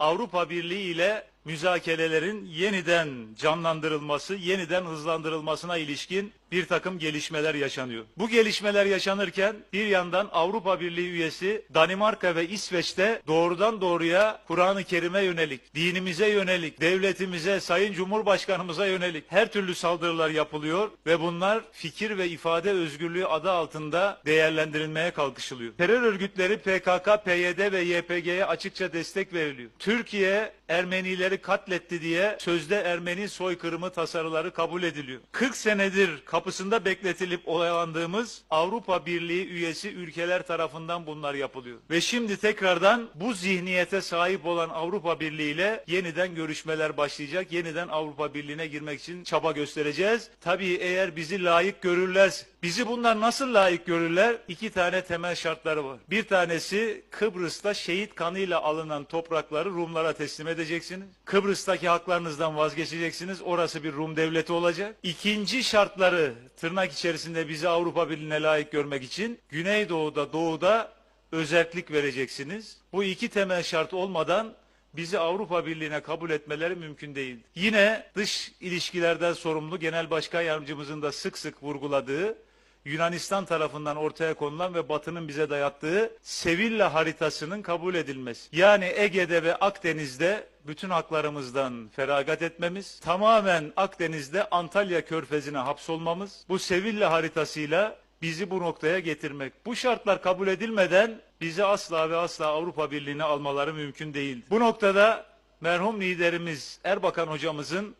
Avrupa Birliği ile müzakerelerin yeniden canlandırılması, yeniden hızlandırılmasına ilişkin bir takım gelişmeler yaşanıyor. Bu gelişmeler yaşanırken bir yandan Avrupa Birliği üyesi Danimarka ve İsveç'te doğrudan doğruya Kur'an-ı Kerim'e yönelik, dinimize yönelik, devletimize, Sayın Cumhurbaşkanımıza yönelik her türlü saldırılar yapılıyor ve bunlar fikir ve ifade özgürlüğü adı altında değerlendirilmeye kalkışılıyor. Terör örgütleri PKK, PYD ve YPG'ye açıkça destek veriliyor. Türkiye Ermenileri katletti diye sözde Ermeni soykırımı tasarıları kabul ediliyor. 40 senedir kapısında bekletilip oyalandığımız Avrupa Birliği üyesi ülkeler tarafından bunlar yapılıyor. Ve şimdi tekrardan bu zihniyete sahip olan Avrupa Birliği ile yeniden görüşmeler başlayacak. Yeniden Avrupa Birliği'ne girmek için çaba göstereceğiz. Tabii eğer bizi layık görürlerse, bizi bunlar nasıl layık görürler? İki tane temel şartları var. Bir tanesi Kıbrıs'ta şehit kanıyla alınan toprakları Rumlara teslim edeceksiniz. Kıbrıs'taki haklarınızdan vazgeçeceksiniz. Orası bir Rum devleti olacak. İkinci şartları tırnak içerisinde bizi Avrupa Birliği'ne layık görmek için Güneydoğu'da, Doğu'da özellik vereceksiniz. Bu iki temel şart olmadan bizi Avrupa Birliği'ne kabul etmeleri mümkün değil. Yine dış ilişkilerden sorumlu Genel Başkan Yardımcımızın da sık sık vurguladığı Yunanistan tarafından ortaya konulan ve Batı'nın bize dayattığı Sevilla haritasının kabul edilmesi. Yani Ege'de ve Akdeniz'de bütün haklarımızdan feragat etmemiz, tamamen Akdeniz'de Antalya körfezine hapsolmamız, bu Sevilla haritasıyla bizi bu noktaya getirmek. Bu şartlar kabul edilmeden bizi asla ve asla Avrupa Birliği'ne almaları mümkün değil. Bu noktada merhum liderimiz Erbakan hocamızın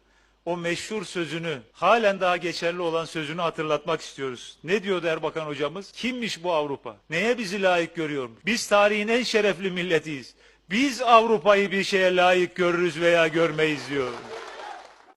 o meşhur sözünü, halen daha geçerli olan sözünü hatırlatmak istiyoruz. Ne diyordu Erbakan hocamız? Kimmiş bu Avrupa? Neye bizi layık görüyor? Biz tarihin en şerefli milletiyiz. Biz Avrupa'yı bir şeye layık görürüz veya görmeyiz diyor.